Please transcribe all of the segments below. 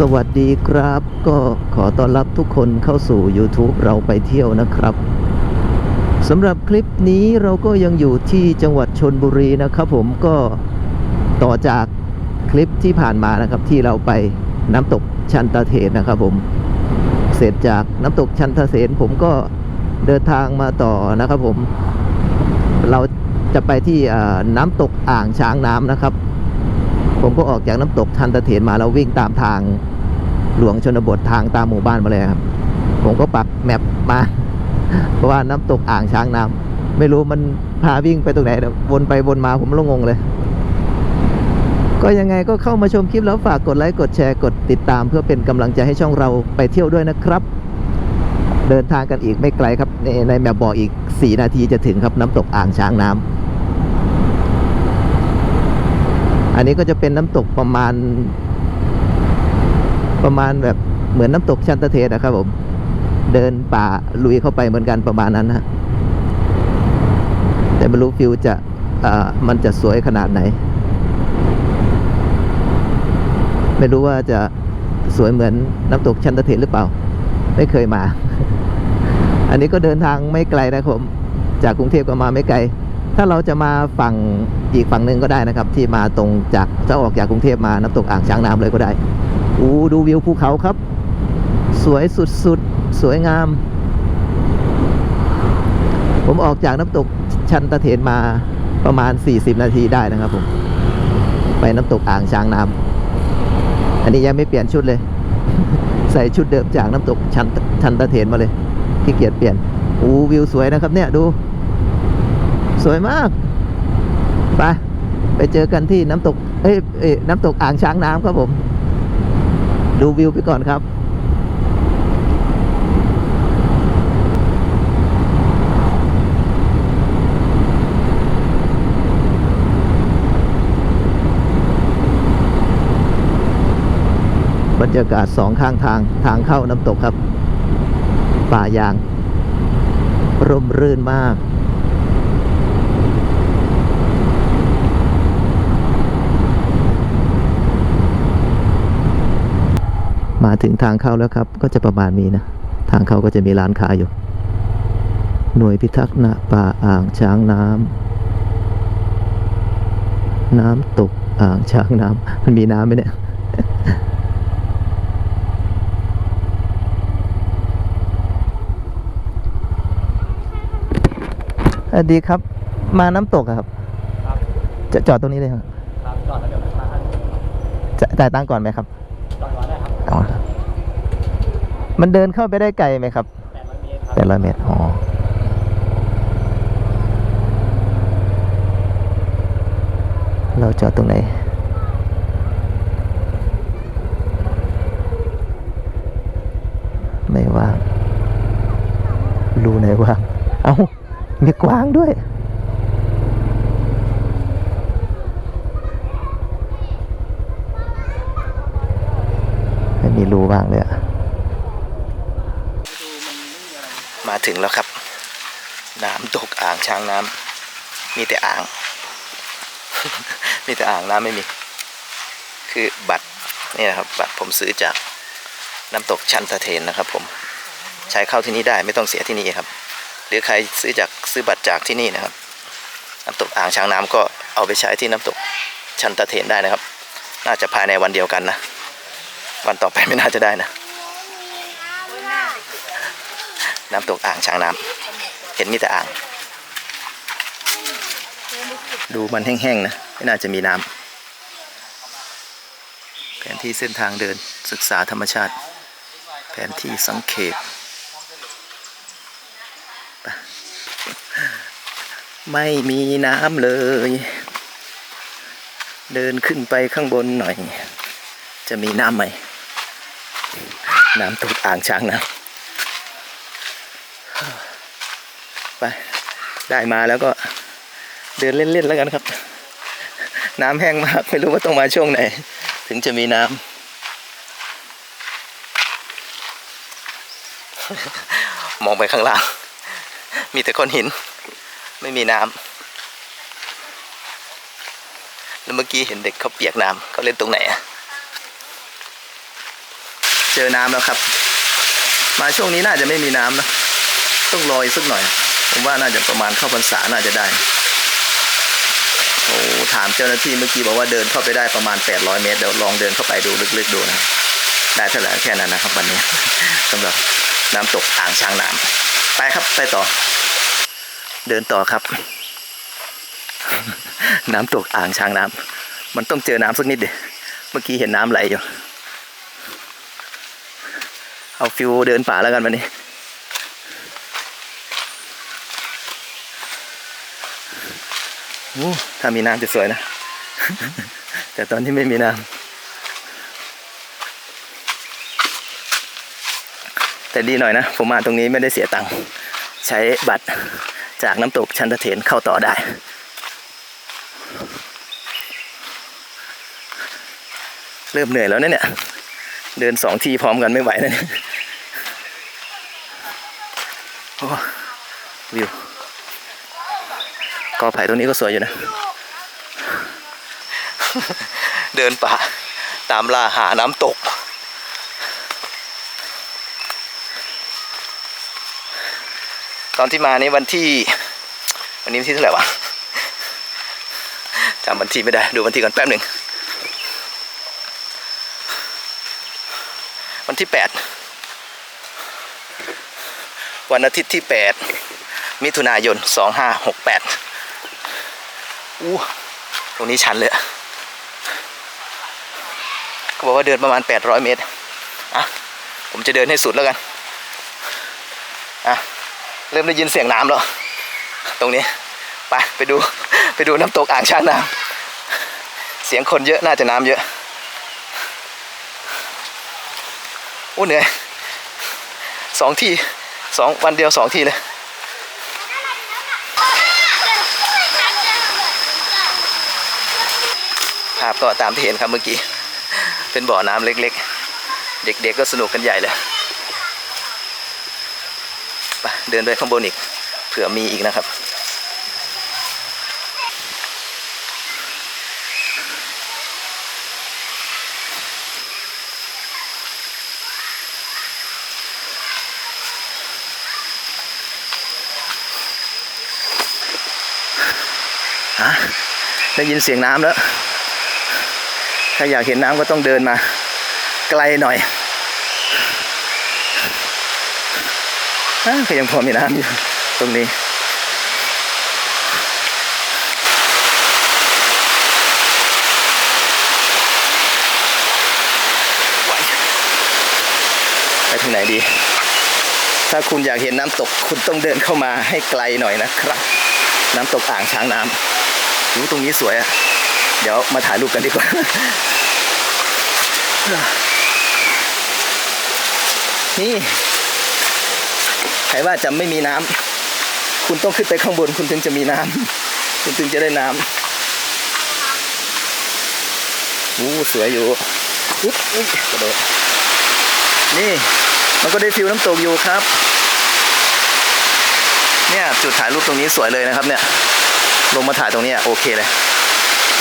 สวัสดีครับ ก็ขอต้อนรับทุกคนเข้าสู่ YouTube เราไปเที่ยวนะครับสำหรับคลิปนี้เราก็ยังอยู่ที่จังหวัดชนบุรีนะครับผมก็ต่อจากคลิปที่ผ่านมานะครับที่เราไปน้ำตกชันตาเถนนะครับผมเสร็จจากน้ำตกชันตาเถนผมก็เดินทางมาต่อนะครับผม เราจะไปที่น้ำตกอ่างช้างน้ำนะครับ ผมก็ออกจากน้ำตกทันตะเถนมาแล้ววิ่งตามทางหลวงชนบททางตามหมู่บ้านมาเลยครับ ผมก็ปักแมปมา เพราะว่าน้ำตกอ่างช้างน้ำไม่รู้มันพาวิ่งไปตรงไหนวนไปวนมาผมลงงงเลย ก็ยังไงก็เข้ามาชมคลิปแล้วฝากกดไลค์กดแชร์กดติดตาม เพื่อเป็นกำลังใจให้ช่องเราไปเที่ยวด้วยนะครับ เดินทางกันอีกไม่ไกลครับในในแมปบอกอีก 4 นาทีจะถึงครับน้ำตกอ่างช้างน้ำ อันนี้ก็จะเป็นน้ำตกประมาณ ประมาณแบบเหมือนน้ำตกชันตะเทศนะครับผม เดินป่าลุยเข้าไปเหมือนกันประมาณนั้นนะแต่ไม่รู้ฟิวจะอ่ามันจะสวยขนาดไหน ไม่รู้ว่าจะสวยเหมือนน้ำตกชันตะเทศหรือเปล่า ไม่เคยมา อันนี้ก็เดินทางไม่ไกลนะครับผม จากกรุงเทพก็มาไม่ไกล ถ้าเราจะมาฝั่งอีกฝั่งหนึ่งก็ได้นะครับ ที่มาตรงจากจะออกจากกรุงเทพมาน้ำตกอ่างช้างน้ำเลยก็ได้อู้ดูวิวภูเขาครับ สวยสุดๆสวยงาม ผมออกจากน้ำตกชันตะเถนมาประมาณ 40 นาทีได้นะครับผม ไปน้ำตกอ่างช้างน้ำอันนี้ยังไม่เปลี่ยนชุดเลย ใส่ชุดเดิมจากน้ำตกชันชันตะเถนมาเลยขี้เกียจเปลี่ยนอู้วิวสวยนะครับเนี่ยดู สวยมาก ไป ไปเจอกันที่น้ำตกเอ้ยเอ้ยน้ำตกอ่างช้างน้ำครับผม ดูวิวไปก่อนครับบรรยากาศสองข้างทางทางเข้าน้ำตกครับ ป่ายาง ร่มรื่นมาก มาถึงทางเข้าแล้วครับ ก็จะประมาณนี้นะ ทางเข้าก็จะมีร้านค้าอยู่ หน่วยพิทักษ์นะป่าอ่างช้างน้ำน้ำตกอ่างช้างน้ำมันมีน้ำไหมเนี่ยสวัสดีครับ มาน้ำตกอะครับครับ จะจอดตรงนี้เลยครับครับจอดแล้วเดี๋ยวมาท่านจะจ่ายตังค์ก่อนไหมครับจอดรอได้ครับอ๋อครับ มันเดินเข้าไปได้ไกลไหมครับแปดร้อยเมตรครับแปดร้อยเมตรอ๋อเราจอดตรงไหน ไม่ว่าง รูไหนว่างเอา้า มีกวางด้วย ไม่มีรูว่างเลยอะ มา ถึงแล้วครับ น้ำตกอ่างช้างน้ำมีแต่อ่าง มีแต่อ่างน้ำไม่มี คือบัตรนี่นะครับ บัตรผมซื้อจากน้ำตกชันตะเทนนะครับผมใช้เข้าที่นี่ได้ไม่ต้องเสียที่นี่ครับ หรือใครซื้อจากซื้อบัตรจากที่นี่นะครับ น้ำตกอ่างช้างน้ำก็เอาไปใช้ที่น้ำตกชันตะเทนได้นะครับ น่าจะภายในวันเดียวกันนะ วันต่อไปไม่น่าจะได้นะ น้ำตกอ่างช้างน้ำเห็นมีแต่อ่าง ดูมันแห้งๆนะไม่น่าจะมีน้ำแผนที่เส้นทางเดินศึกษาธรรมชาติ แผนที่สังเขปไปไม่มีน้ำเลย เดินขึ้นไปข้างบนหน่อย จะมีน้ำไหม น้ำตกอ่างช้างน้ำ ไปได้มาแล้วก็เดินเล่นๆแล้วกันครับ น้ำแห้งมากไม่รู้ว่าต้องมาช่วงไหน ถึงจะมีน้ำมองไปข้างล่าง มีแต่ก้อนหิน ไม่มีน้ำแล้วเมื่อกี้เห็นเด็กเขาเปียกน้ำเขาเล่นตรงไหนอะเจอน้ำแล้วครับ มาช่วงนี้น่าจะไม่มีน้ำนะต้องรออีกสักหน่อย ผมว่าน่าจะประมาณเข้าพรรษาน่าจะได้โอ้ถามเจ้าหน้าที่เมื่อกี้บอกว่าเดินเข้าไปได้ประมาณ 800 เมตรเดี๋ยวลองเดินเข้าไปดูลึกๆดูนะได้เท่าไหร่แค่นั้นนะครับวันนี้สำหรับน้ำตกอ่างช้างน้ำไปครับไปต่อ เดินต่อครับ น้ำตกอ่างช้างน้ำมันต้องเจอน้ำสักนิดเดียเมื่อกี้เห็นน้ำไหลอยู่เอาฟิวเดินป่าแล้วกันวันนี้ โอ้ ถ้ามีน้ำจะสวยนะ แต่ตอนที่ไม่มีน้ำแต่ดีหน่อยนะ ผมมาตรงนี้ไม่ได้เสียตังค์ใช้บัตรจากน้ำตกชันตะเถนเข้าต่อได้ เริ่มเหนื่อยแล้วนะเนี่ย เดินสองทีพร้อมกันไม่ไหวนะเนี่ยโอ้วิว กอไผ่ตรงนี้ก็สวยอยู่นะ เดินป่า ตามล่าหาน้ำตก ตอนที่มานี่วันที่ วันนี้วันที่เท่าไหร่วะจำวันที่ไม่ได้ ดูวันที่ก่อนแป๊บหนึ่ง วันที่แปดวันอาทิตย์ที่แปดมิถุนายนส อู้ตรงนี้ชันเลยอะก็บอกว่าเดินประมาณ 800 เมตร อะ ผมจะเดินให้สุดแล้วกัน อะ เริ่มได้ยินเสียงน้ำแล้ว ตรงนี้ ไป ไปดู ไปดูน้ำตกอ่างช้างน้ำเสียงคนเยอะ น่าจะน้ำเยอะอู้เหนื่อยสองที่สองวันเดียวสองที่เลยาพก็ตามที่เห็นครับเมื่อกี้ เป็นบ่อน้ำเล็กๆ เด็กๆก็สนุกกันใหญ่เลยไปเดินไปข้างบนอีก เผื่อมีอีกนะครับฮะได้ยินเสียงน้ำแล้ว ถ้าอยากเห็นน้ำก็ต้องเดินมา ไกลหน่อยอะก็ยังพอมีน้ำอยู่ตรงนี้ไปทางไหนดี ถ้าคุณอยากเห็นน้ำตกคุณต้องเดินเข้ามาให้ไกลหน่อยนะครับ น้ำตกอ่างช้างน้ำดูตรงนี้สวยอะ เดี๋ยวมาถ่ายรูปกันดีกว่านี่ใครว่าจะไม่มีน้ำคุณต้องขึ้นไปข้างบน คุณถึงจะมีน้ำคุณถึงจะได้น้ำอู้สวยอยู่อุ๊ยอุ๊ยกระโดดนี่ มันก็ได้ฟิวน้ำตกอยู่ครับ เนี่ยจุดถ่ายรูปตรงนี้สวยเลยนะครับเนี่ย ลงมาถ่ายตรงนี้โอเคเลย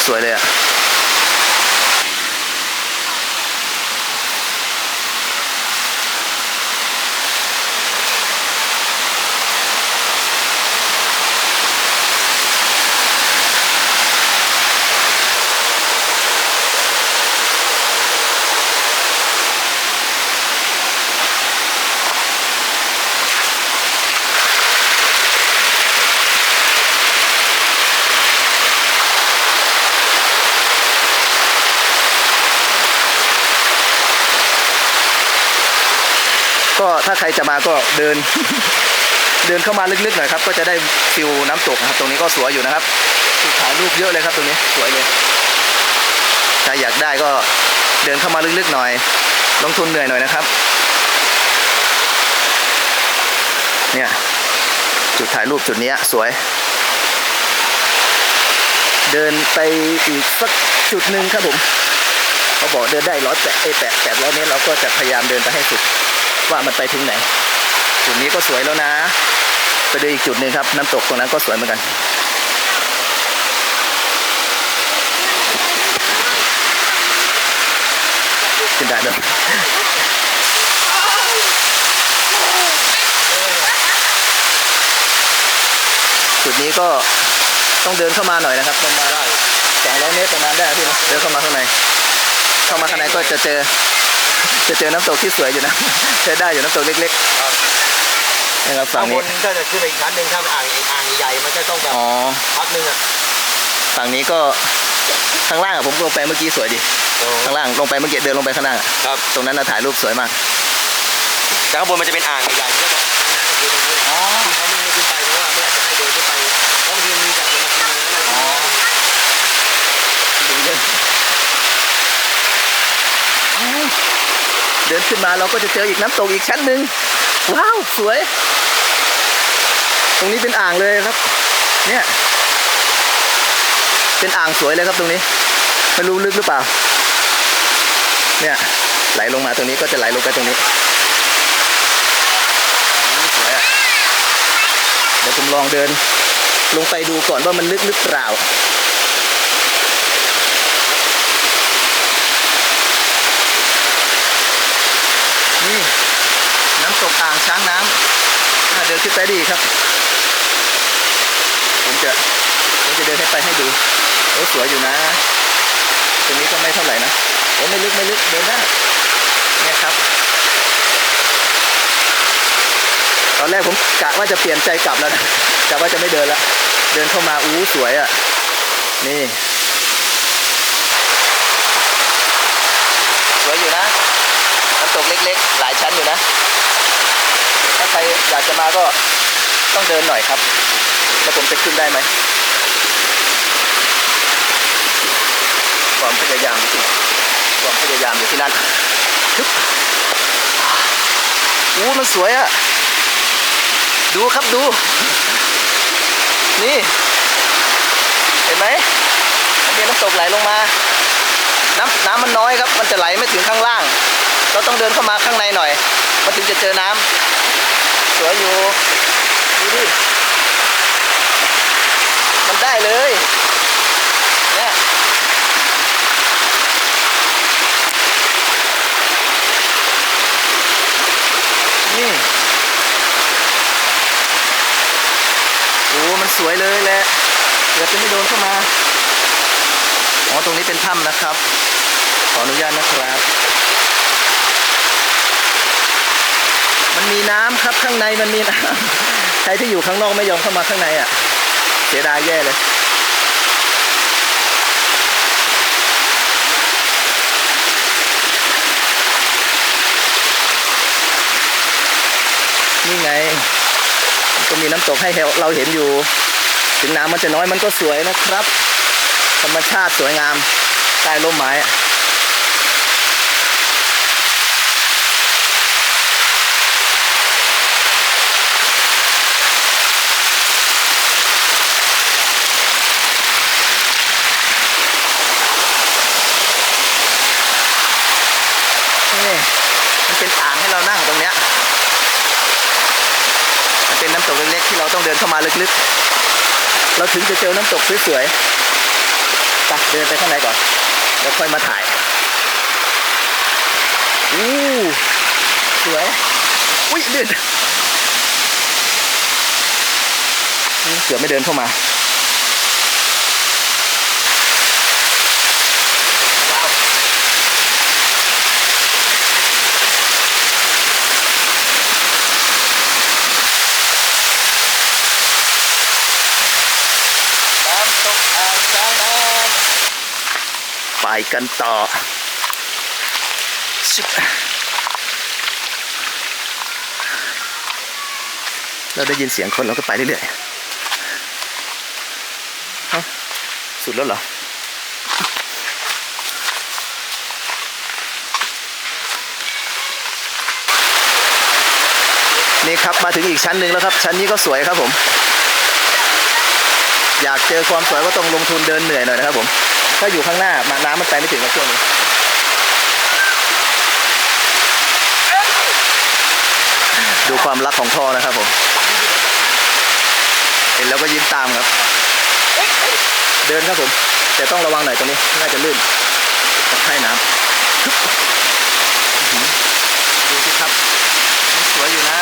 สวยเลยอะก็ ถ้าใครจะมาก็เดิน เดินเข้ามาลึกๆหน่อยครับ ก็จะได้ฟิวน้ำตกนะครับ ตรงนี้ก็สวยอยู่นะครับจุดถ่ายรูปเยอะเลยครับตรงนี้สวยเลยถ้าอยากได้ก็เดินเข้ามาลึกๆหน่อย ลงทุนเหนื่อยหน่อยนะครับ เนี่ยจุดถ่ายรูปจุดนี้สวย เดินไปอีกสักจุดหนึ่งครับผม เขาบอกเดินได้ร้อยแปดแปดแปดร้อยเมตรเราก็จะพยายามเดินไปให้สุด ว่ามันไปถึงไหน จุดนี้ก็สวยแล้วนะ ไปดูอีกจุดหนึ่งครับ น้ำตกตรงนั้นก็สวยเหมือนกัน ขึ้นได้ด้วยจุดนี้ก็ต้องเดินเข้ามาหน่อยนะครับประมาณสองร้อยเมตรประมาณได้พี่นะเดินเข้ามาข้างในเข้ามาข้างในก็จะเจอ จะเจอน้ำตกที่สวยอยู่นะใช้ได้อยู่น้ำตกเล็กครับๆนะครับฝั่ข้างงบนี้นถ้าจะขึ้นไปอีกชั้นหนึ่งถ้าเป็นอ่างอ่างใหญ่มันจะต้องแบบอ๋อพักหนึงอะฝั่งนี้ก็ข้างล่างอะผมลงไปเมื่อกี้สวยดิข้างล่างลงไปเมื่อกี้เดินลงไปข้างล่างอะครับตรงนั้นนะถ่ายรูปสวยมากแต่ข้างบนมันจะเป็นอ่างใหญ่ๆที่ก็ต้อ ขึ้นมาเราก็จะเจออีกน้ำตกอีกชั้นหนึ่งว้าวสวย ตรงนี้เป็นอ่างเลยครับ เนี่ย เป็นอ่างสวยเลยครับตรงนี้ไม่รู้ลึกหรือเปล่า เนี่ยไหลลงมาตรงนี้ก็จะไหลลงไปตรงนี้สวยอะเดี๋ยวผมลองเดิน ลงไปดูก่อนว่ามันลึกหรือเปล่า นี่น้ำตกอ่างช้างน้ำอ่าเดินขึ้นไปดีครับ ผมจะผมจะเดินให้ไปให้ดูโอ้สวยอยู่นะ ตรงนี้ก็ไม่เท่าไหร่นะโอ้ไม่ลึกไม่ลึกเดินได้เนี่ยครับ ตอนแรกผมกะว่าจะเปลี่ยนใจกลับแล้วนะกะว่าจะไม่เดินละเดินเข้ามาอู้สวยอะ นี่ สวยอยู่นะน้ำตกเล็กๆ หลายชั้นอยู่นะ ครอยากจะมาก็ต้องเดินหน่อยครับ แล้วผมจะขึ้นได้ไหมความพยายามอยู่ที่ความพยายามอยู่ที่นั่นฮึบอู้มันสวยอะดูครับดู นี่ เห็นไหมมันมีน้ำตกไหลลงมา น้ำน้ำมันน้อยครับ มันจะไหลไม่ถึงข้างล่าง เราต้องเดินเข้ามาข้างในหน่อย มันถึงจะเจอน้ำ สวยอยู่ดูดิมันได้เลยเนี่ยนี่โอ้มันสวยเลยแหละเกือบจะไม่โดนเข้ามาอ๋อตรงนี้เป็นถ้ำนะครับ ขออนุญาตนะครับ มันมีน้ำครับข้างในมันมีน้ำใครที่อยู่ข้างนอกไม่ยอมเข้ามาข้างในอะ เสียดายแย่เลยนี่ไง ก็มีน้ำตกให้เราเห็นอยู่ ถึงน้ำมันจะน้อยมันก็สวยนะครับ ธรรมชาติสวยงามใต้ร่มไม้อะนี่มันเป็นอ่างให้เรานั่งตรงเนี้ย มันเป็นน้ำตกเล็กๆที่เราต้องเดินเข้ามาลึกๆ เราถึงจะเจอน้ำตกสวยๆไปเดินไปข้างในก่อนแล้วค่อยมาถ่ายอู้สวยอุ้ยเดินเสือไม่เดินเข้ามา ว้าว น้ำตกอ่างช้างน้ ไปกันต่อ เราได้ยินเสียงคนเราก็ไปเรื่อยๆสุดแล้วเหรอนี่ครับมาถึงอีกชั้นหนึ่งแล้วครับ ชั้นนี้ก็สวยครับผม อยากเจอความสวยก็ต้องลงทุนเดินเหนื่อยหน่อยนะครับผม ถ้าอยู่ข้างหน้ามาน้ำมันไปไม่ถึงกับช่วงนี้ดูความรักของท่อนะครับผม เห็นแล้วก็ยิ้มตามครับ เดินครับผม แต่ต้องระวังหน่อยตรงนี้ น่าจะลื่นตะไคร่น้ำอื้อหือดูสิครับมันสวยอยู่นะ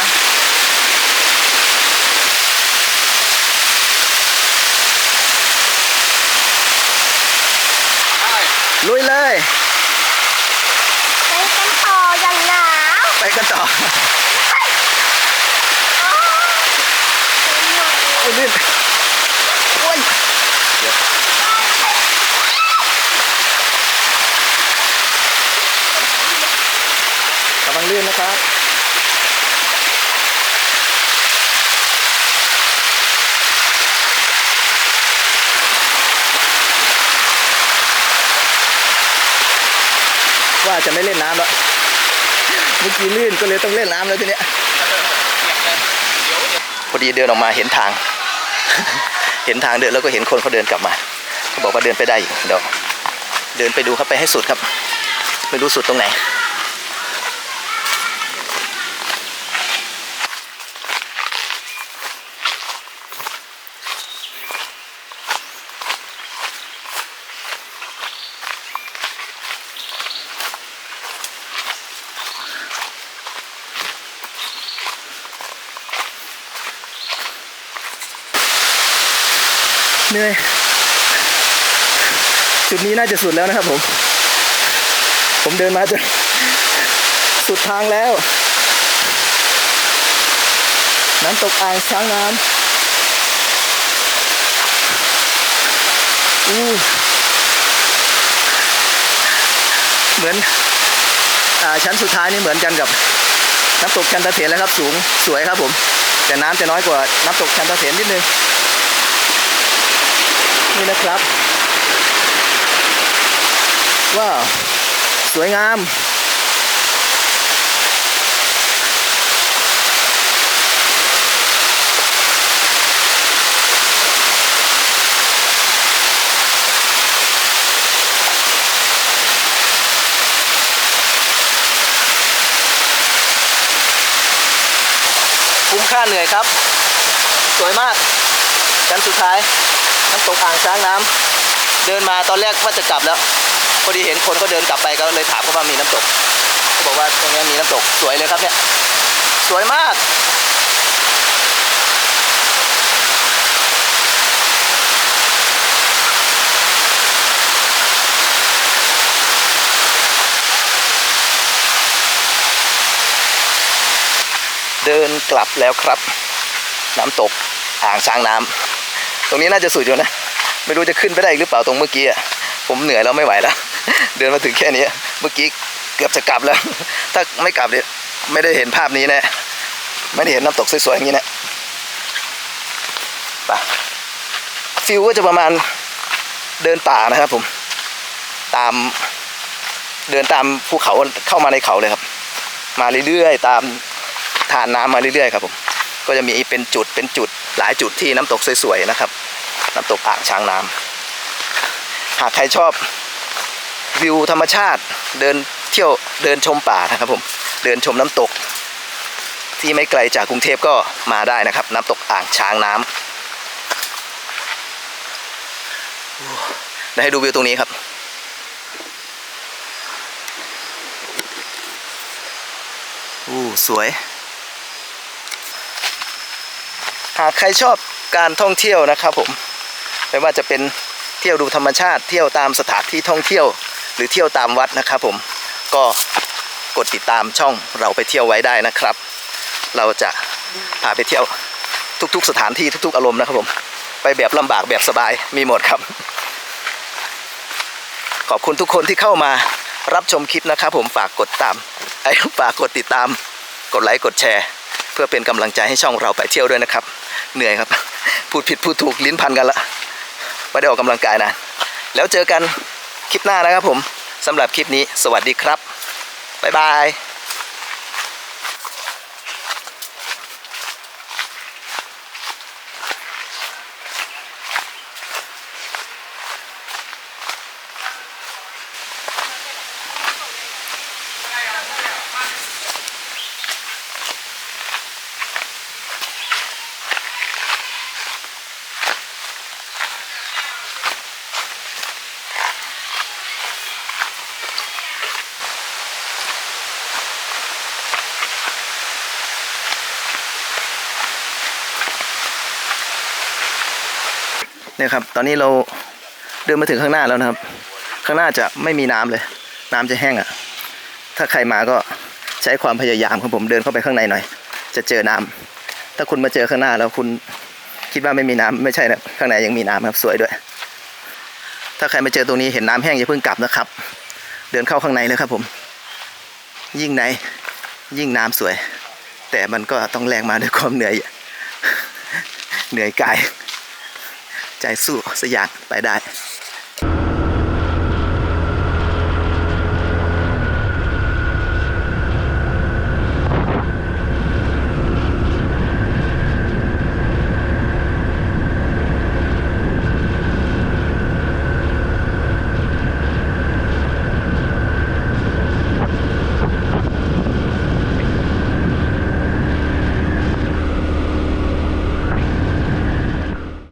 ลุยเลย ไปกันต่ออย่างหนาว ไปกันต่อ โอ้ยลื่นโอ้ยเดี๋ยวระวังลื่นนะครับ ว่าจะไม่เล่นน้ำแล้วเมื่อกี้ลื่นก็เลยต้องเล่นน้ำแล้วทีเนี้ยพอดีเดินออกมาเห็นทาง เห็นทางเดินแล้วก็เห็นคนเขาเดินกลับมาเขาบอกว่าเดินไปได้อีกเดี๋ยวเดินไปดูครับไปให้สุดครับ ไม่รู้สุดตรงไหน เหนื่อย จุดนี้น่าจะสุดแล้วนะครับผม ผมเดินมาจนสุดทางแล้ว น้ำตกอ่างช้างน้ำอู้เหมือนอชั้นสุดท้ายนี่เหมือนกันกับน้ำตกชันตะเถนแล้วครับ สูงสวยครับผม แต่น้ำจะน้อยกว่าน้ำตกชันตะเถนนิดนึง นี่นะครับ ว้าว สวยงาม คุ้มค่าเหนื่อยครับ สวยมากชั้นสุดท้าย น้ำตกอ่างช้างน้ำเดินมาตอนแรกว่าจะกลับแล้ว พอดีเห็นคนก็เดินกลับไปก็เลยถามเขาว่ามีน้ำตกเขาบอกว่าตรงนี้มีน้ำตกสวยเลยครับเนี่ยสวยมากเดินกลับแล้วครับ น้ำตกอ่างช้างน้ำ รงนี้น่าจะสุดอยู่นะ ไม่รู้จะขึ้นไปได้อีกหรือเปล่าตรงเมื่อกี้อะผมเหนื่อยแล้วไม่ไหวแล้ว เดินมาถึงแค่นี้เมื่อกี้เกือบจะกลับแล้ว ถ้าไม่กลับเนี่ยไม่ได้เห็นภาพนี้แน่ไม่ได้เห็นน้ำตกสวยๆอย่างนี้แนะไปฟิลก็จะประมาณเดินป่านะครับผม ตามเดินตามภูเขาเข้ามาในเขาเลยครับ มาเรื่อยๆ ตามทานน้ำมาเรื่อยๆ ครับผม ก็จะมีเป็นจุดเป็นจุดหลายจุดที่น้ำตกสวยๆนะครับ น้ำตกอ่างช้างน้ำหากใครชอบวิวธรรมชาติเดินเที่ยวเดินชมป่านะครับผมเดินชมน้ำตก ที่ไม่ไกลจากกรุงเทพก็มาได้นะครับ น้ำตกอ่างช้างน้ำโอ้ได้ให้ดูวิวตรงนี้ครับอู้สวย หากใครชอบการท่องเที่ยวนะครับผมไม่ว่าจะเป็นเที่ยวดูธรรมชาติ เที่ยวตามสถานที่ท่องเที่ยว หรือเที่ยวตามวัดนะครับผมก็กดติดตามช่องเราไปเที่ยวไว้ได้นะครับ เราจะพาไปเที่ยวทุกๆ สถานที่ทุก ๆ อารมณ์นะครับผมไปแบบลำบากแบบสบายมีหมดครับ ขอบคุณทุกคนที่เข้ามารับชมคลิปนะครับผมฝากกดตามไอ้ฝากกดติดตาม กดไลค์กดแชร์ เพื่อเป็นกำลังใจให้ช่องเราไปเที่ยวด้วยนะครับ เหนื่อยครับ พูดผิดพูดถูกลิ้นพันกันละไม่ได้ออกกำลังกายนะ แล้วเจอกันคลิปหน้านะครับผมสำหรับคลิปนี้ สวัสดีครับบ๊ายบาย นี่ยครับ ตอนนี้เราเดินมาถึงข้างหน้าแล้วนะครับ ข้างหน้าจะไม่มีน้ำเลย น้ำจะแห้งอะ่ะ ถ้าใครมาก็ใช้ความพยายามของผมเดินเข้าไปข้างในหน่อย จะเจอน้ำถ้าคุณมาเจอข้างหน้าแล้วคุณคิดว่าไม่มีน้ำไม่ใช่นะข้างในยังมีน้ำครับสวยด้วย ถ้าใครมาเจอตรงนี้เห็นน้ำแห้งอย่าเพิ่งกลับนะครับ เดินเข้าข้างในเลยครับผม ยิ่งในยิ่งน้ำสวย แต่มันก็ต้องแลกมาด้วยความเหนื่อย เหนื่อยกาย ใจสู้สักอย่างไปได้